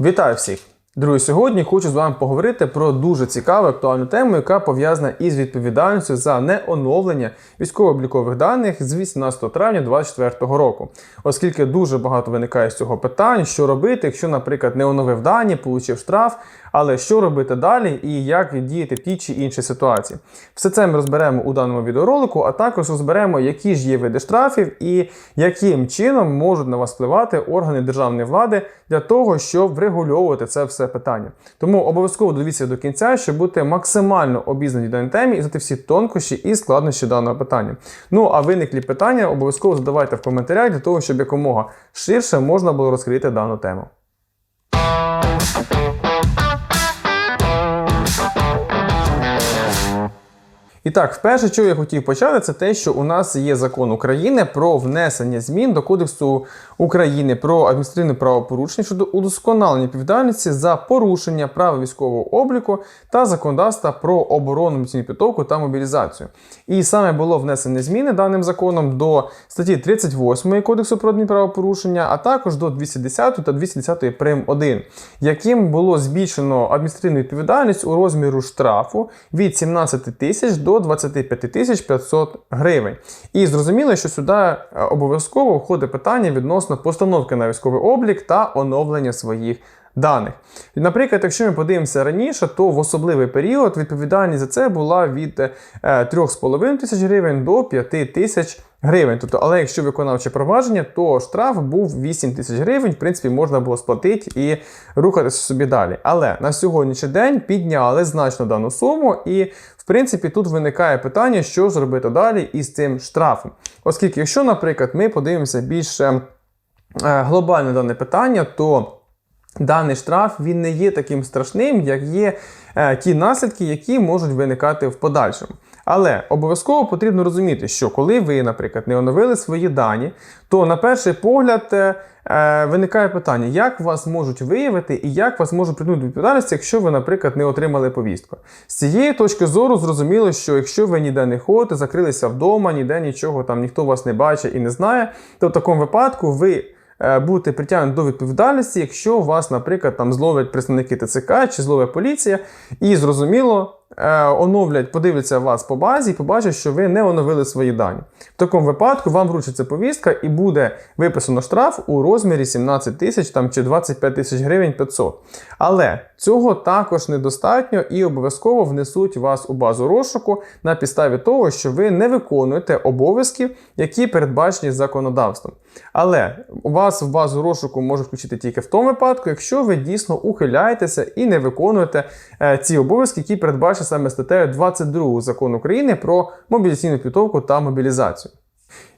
Вітаю всіх! Друзі, сьогодні хочу з вами поговорити про дуже цікаву актуальну тему, яка пов'язана із відповідальністю за неоновлення військово-облікових даних з 18 травня 2024 року. Оскільки дуже багато виникає з цього питань, що робити, якщо, наприклад, не оновив дані, получив штраф, але що робити далі і як діяти в тій чи іншій ситуації. Все це ми розберемо у даному відеоролику, а також розберемо, які ж є види штрафів і яким чином можуть на вас впливати органи державної влади для того, щоб врегульовувати це все питання. Тому обов'язково дивіться до кінця, щоб бути максимально обізнані в даній темі і знати всі тонкощі і складнощі даного питання. Ну а виниклі питання обов'язково задавайте в коментарях для того, щоб якомога ширше можна було розкрити дану тему. І так, вперше, що я хотів почати, це те, що у нас є закон України про внесення змін до Кодексу України про адміністративне правопорушення щодо удосконалення відповідальності за порушення права військового обліку та законодавства про оборону міцну підготовку та мобілізацію. І саме було внесення зміни даним законом до статті 38 Кодексу про адмінправопорушення, а також до 210 та 210 прим 1, яким було збільшено адміністративну відповідальність у розміру штрафу від 17 тисяч до 25 тисяч 500 гривень. І зрозуміло, що сюди е, обов'язково входить питання відносно постановки на військовий облік та оновлення своїх даних. Наприклад, якщо ми подивимося раніше, то в особливий період відповідальність за це була від е, 3,5 тисяч гривень до 5 тисяч гривень. Тобто, але якщо виконавче провадження, то штраф був 8 тисяч гривень, в принципі, можна було сплатити і рухатися собі далі. Але на сьогоднішній день підняли значно дану суму, і принципі тут виникає питання, що зробити далі із цим штрафом. Оскільки, якщо, наприклад, ми подивимося більш е, глобальне дане питання, то даний штраф він не є таким страшним, як є е, ті наслідки, які можуть виникати в подальшому. Але обов'язково потрібно розуміти, що коли ви, наприклад, не оновили свої дані, то на перший погляд е, е, виникає питання, як вас можуть виявити і як вас можуть притягнути до відповідальності, якщо ви, наприклад, не отримали повістку. З цієї точки зору зрозуміло, що якщо ви ніде не ходите, закрилися вдома, ніде нічого там ніхто вас не бачить і не знає, то в такому випадку ви. е, Будете притягнені до відповідальності, якщо вас, наприклад, там зловлять представники ТЦК чи зловить поліція, і зрозуміло оновлять, подивляться вас по базі і побачать, що ви не оновили свої дані. В такому випадку вам вручиться повістка і буде виписано штраф у розмірі 17 тисяч чи 25 тисяч гривень 500. Але цього також недостатньо і обов'язково внесуть вас у базу розшуку на підставі того, що ви не виконуєте обов'язків, які передбачені законодавством. Але вас в базу розшуку може включити тільки в тому випадку, якщо ви дійсно ухиляєтеся і не виконуєте е, ці обов'язки, які передбачені саме статтею 22 закону України про мобілізаційну підготовку та мобілізацію.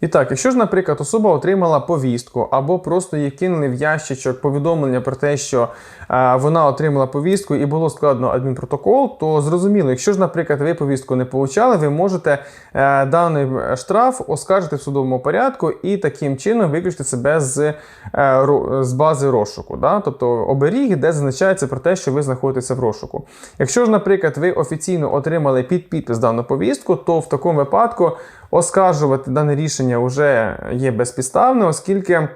І так, якщо ж, наприклад, особа отримала повістку або просто їй кинули в ящичок повідомлення про те, що е, вона отримала повістку і було складено адмінпротокол, то зрозуміло, якщо ж, наприклад, ви повістку не получали, ви можете е, даний штраф оскаржити в судовому порядку і таким чином виключити себе з, е, з бази розшуку. Да? Тобто оберіг, де зазначається про те, що ви знаходитеся в розшуку. Якщо ж, наприклад, ви офіційно отримали під підпис дану повістку, то в такому випадку оскаржувати дане рішення вже є безпідставне, оскільки.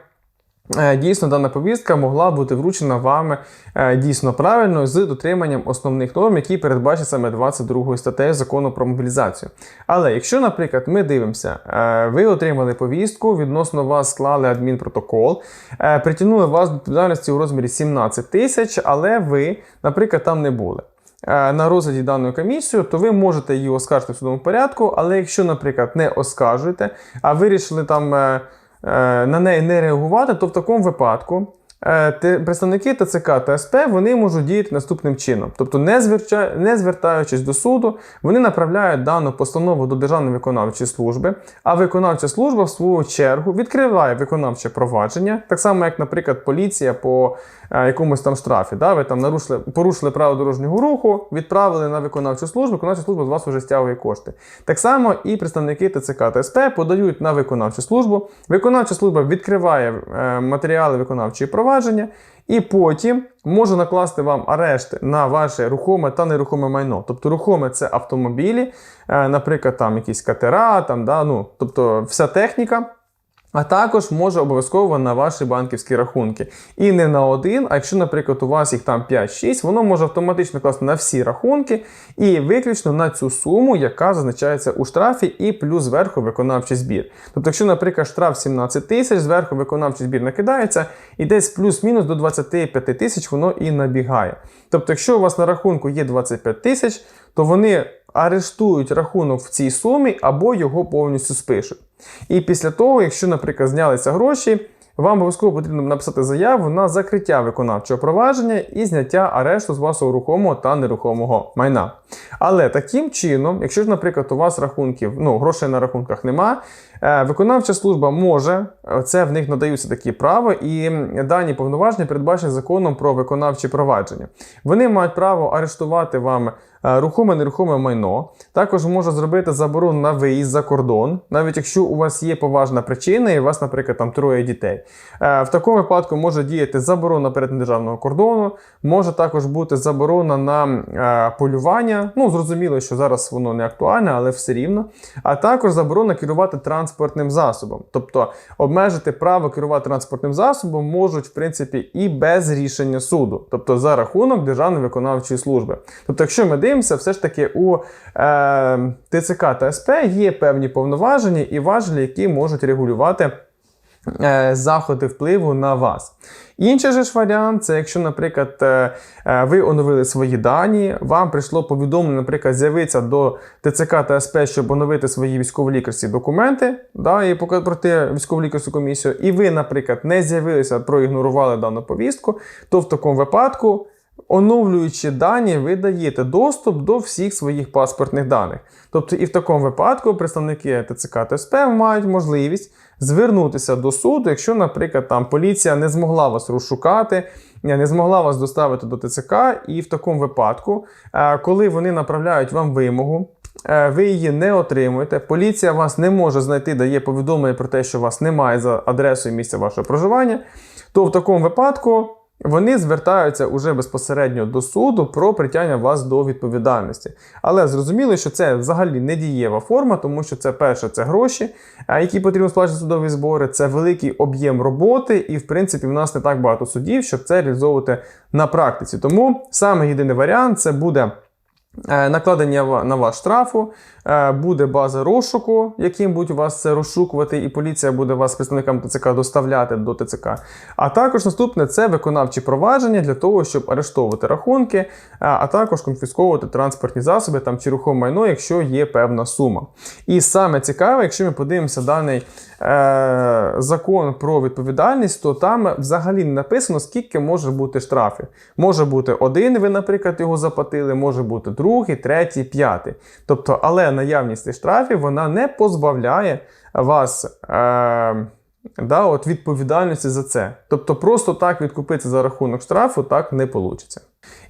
е, Дійсно, дана повістка могла бути вручена вами е, дійсно правильно з дотриманням основних норм, які передбачені саме 22 статтею закону про мобілізацію. Але якщо, наприклад, ми дивимося, е, ви отримали повістку, відносно вас склали адмінпротокол, притягнули вас до відповідальності у розмірі 17 тисяч, але ви, наприклад, там не були на розгляді даної комісії, то ви можете її оскаржити в судовому порядку. Але якщо, наприклад, не оскаржуєте, а вирішили там е, е, на неї не реагувати, то в такому випадку. Е, Представники ТЦК та СП вони можуть діяти наступним чином. Тобто, не, звертаючись до суду, вони направляють дану постанову до Державної виконавчої служби, а виконавча служба, в свою чергу, відкриває виконавче провадження, так само, як, наприклад, поліція по е, якомусь там штрафі. Да? Ви там нарушили, порушили право дорожнього руху, відправили на виконавчу службу, виконавча служба з вас вже стягує кошти. Так само і представники ТЦК та СП подають на виконавчу службу. Виконавча служба відкриває е, матеріали виконавчої провадження. І потім може накласти вам арешти на ваше рухоме та нерухоме майно. Тобто рухоме це автомобілі, е, наприклад, там якісь катера, там, да, ну, тобто вся техніка. А також може обов'язково на ваші банківські рахунки. І не на один, а якщо, наприклад, у вас їх там 5-6, воно може автоматично класти на всі рахунки і виключно на цю суму, яка зазначається у штрафі, і плюс зверху виконавчий збір. Тобто, якщо, наприклад, штраф 17 тисяч, зверху виконавчий збір накидається, і десь плюс-мінус до 25 тисяч воно і набігає. Тобто, якщо у вас на рахунку є 25 тисяч, то вони арештують рахунок в цій сумі або його повністю спишуть. І після того, якщо, наприклад, знялися гроші, вам обов'язково потрібно написати заяву на закриття виконавчого провадження і зняття арешту з вашого рухомого та нерухомого майна. Але таким чином, якщо ж, наприклад, у вас рахунків, ну, грошей на рахунках нема, е, виконавча служба може, е, це в них надаються такі права, і дані повноваження передбачені законом про виконавчі провадження. Вони мають право арештувати вам рухоме нерухоме майно. Також може зробити заборону на виїзд за кордон, навіть якщо у вас є поважна причина, і у вас, наприклад, там троє дітей. Е, В такому випадку може діяти заборона перетину державного кордону, може також бути заборона на е, полювання. Ну, зрозуміло, що зараз воно не актуальне, але все рівно. А також заборона керувати транспортним засобом. Тобто обмежити право керувати транспортним засобом можуть, в принципі, і без рішення суду, тобто за рахунок Державної виконавчої служби. Тобто, якщо ми дивимося, все ж таки у е, ТЦК та СП є певні повноваження і важелі, які можуть регулювати е, заходи впливу на вас. Інший же ж варіант, це якщо, наприклад, е, е, ви оновили свої дані, вам прийшло повідомлення, наприклад, з'явитися до ТЦК та СП, щоб оновити свої військово-лікарські документи, да, і пройти військово-лікарську комісію, і ви, наприклад, не з'явилися, проігнорували дану повістку, то в такому випадку. Оновлюючи дані, ви даєте доступ до всіх своїх паспортних даних. Тобто, і в такому випадку представники ТЦК та СП мають можливість звернутися до суду, якщо, наприклад, там поліція не змогла вас розшукати, не змогла вас доставити до ТЦК, і в такому випадку, е, коли вони направляють вам вимогу, е, ви її не отримуєте, поліція вас не може знайти, дає повідомлення про те, що вас немає за адресою місця вашого проживання, то в такому випадку. Вони звертаються уже безпосередньо до суду про притягнення вас до відповідальності. Але зрозуміло, що це взагалі не дієва форма, тому що це перше це гроші, які потрібно сплачувати судові збори, це великий об'єм роботи, і в принципі в нас не так багато судів, щоб це реалізовувати на практиці. Тому саме єдиний варіант це буде. Е, Накладення на вас штрафу, е, буде база розшуку, яким будуть вас це розшукувати, і поліція буде вас представникам ТЦК доставляти до ТЦК. А також наступне це виконавчі провадження для того, щоб арештовувати рахунки, е, а також конфісковувати транспортні засоби там чи рухоме майно, якщо є певна сума. І саме цікаве, якщо ми подивимося даний е, закон про відповідальність, то там взагалі не написано, скільки може бути штрафів. Може бути один, ви, наприклад, його заплатили, може бути другий, третій, п'ятий. Тобто, але наявність штрафів вона не позбавляє вас. Е, Да, от відповідальності за це. Тобто просто так відкупитися за рахунок штрафу так не вийде.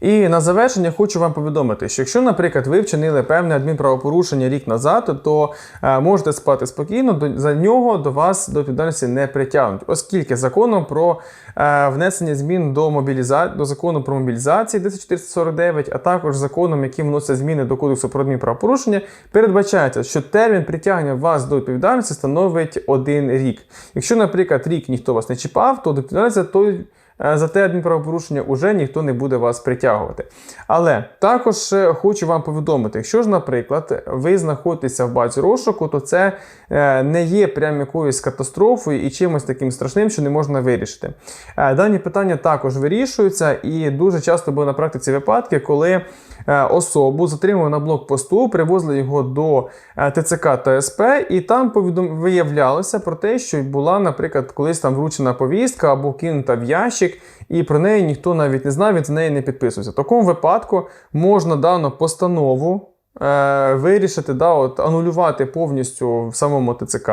І на завершення хочу вам повідомити, що якщо, наприклад, ви вчинили певне адмінправопорушення рік назад, то е, можете спати спокійно, за нього до вас до відповідальності не притягнуть, оскільки законом про е, внесення змін до мобіліза... до закону про мобілізацію 10449, а також законом, яким вносять зміни до кодексу про адмінправопорушення, передбачається, що термін притягнення вас до відповідальності становить один рік. Якщо, наприклад, рік ніхто вас не чіпав, то до відповідальності той за те адмінправопорушення вже ніхто не буде вас притягувати. Але також е, хочу вам повідомити, якщо ж, наприклад, ви знаходитеся в базі розшуку, то це е, не є прям якоюсь катастрофою і чимось таким страшним, що не можна вирішити. Е, Дані питання також вирішуються, і дуже часто були на практиці випадки, коли е, особу затримували на блокпосту, привозили його до е, ТЦК та СП, і там виявлялося про те, що була, наприклад, колись там вручена повістка або кинута в ящик, і про неї ніхто навіть не знав, він з неї не підписувався. В такому випадку можна дану постанову е, вирішити, да, от, анулювати повністю в самому ТЦК.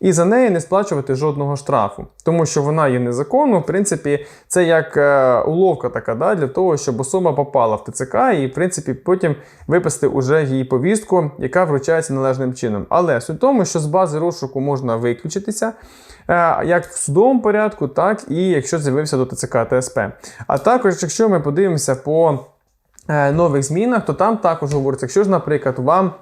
І за неї не сплачувати жодного штрафу, тому що вона є незаконною. В принципі, це як е, уловка така, да, для того, щоб особа попала в ТЦК і, в принципі, потім виписати уже її повістку, яка вручається належним чином. Але суть в тому, що з бази розшуку можна виключитися. е, Як в судовому порядку, так і якщо з'явився до ТЦК та СП. А також, якщо ми подивимося по нових змінах, то там також говориться, якщо ж, наприклад, вам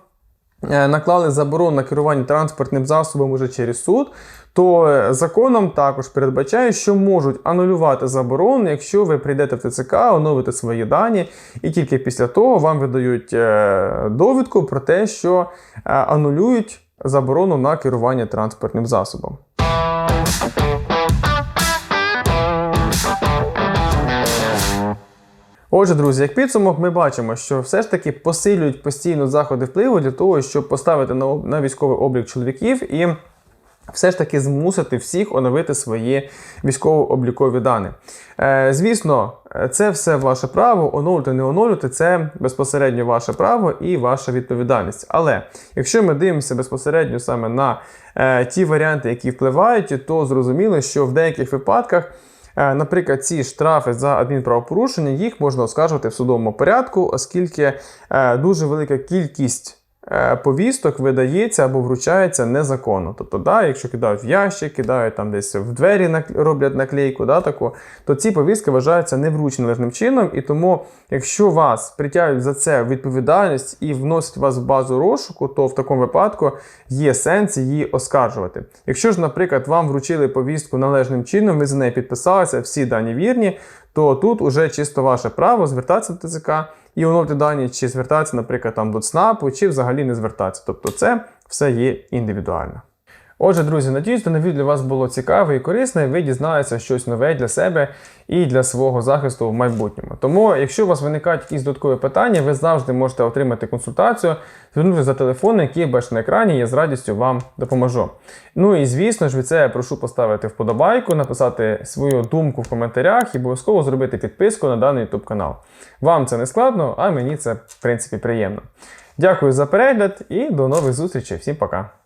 е, наклали заборону на керування транспортним засобом уже через суд, то е, законом також передбачає, що можуть анулювати заборону, якщо ви прийдете в ТЦК, оновите свої дані, і тільки після того вам видають е, довідку про те, що е, анулюють заборону на керування транспортним засобом. Отже, друзі, як підсумок, ми бачимо, що все ж таки посилюють постійно заходи впливу для того, щоб поставити на, на військовий облік чоловіків і все ж таки змусити всіх оновити свої військово-облікові дані. Е, звісно, це все ваше право, оновлювати, не оновлювати, це безпосередньо ваше право і ваша відповідальність. Але якщо ми дивимося безпосередньо саме на е, ті варіанти, які впливають, то зрозуміло, що в деяких випадках. Е, Наприклад, ці штрафи за адмінправопорушення їх можна оскаржувати в судовому порядку, оскільки е, дуже велика кількість повісток видається або вручається незаконно. Тобто, да, якщо кидають в ящик, кидають там десь в двері, роблять наклейку, да, таку, то ці повістки вважаються не вручені належним чином. І тому, якщо вас притягують за це відповідальність і вносять вас в базу розшуку, то в такому випадку є сенс її оскаржувати. Якщо ж, наприклад, вам вручили повістку належним чином, ви за неї підписалися, всі дані вірні, то тут уже чисто ваше право звертатися до ТЦК і оновити дані, чи звертатися, наприклад, там до ЦНАПу, чи взагалі не звертатися. Тобто це все є індивідуально. Отже, друзі, надіюсь, дане для вас було цікаве і корисне. Ви дізналися щось нове для себе і для свого захисту в майбутньому. Тому, якщо у вас виникають якісь додаткові питання, ви завжди можете отримати консультацію, звернутися за телефоном, який бачите на екрані, я з радістю вам допоможу. Ну і звісно ж, від це я прошу поставити вподобайку, написати свою думку в коментарях і обов'язково зробити підписку на даний YouTube канал. Вам це не складно, а мені це в принципі приємно. Дякую за перегляд і до нових зустрічей. Всім пока!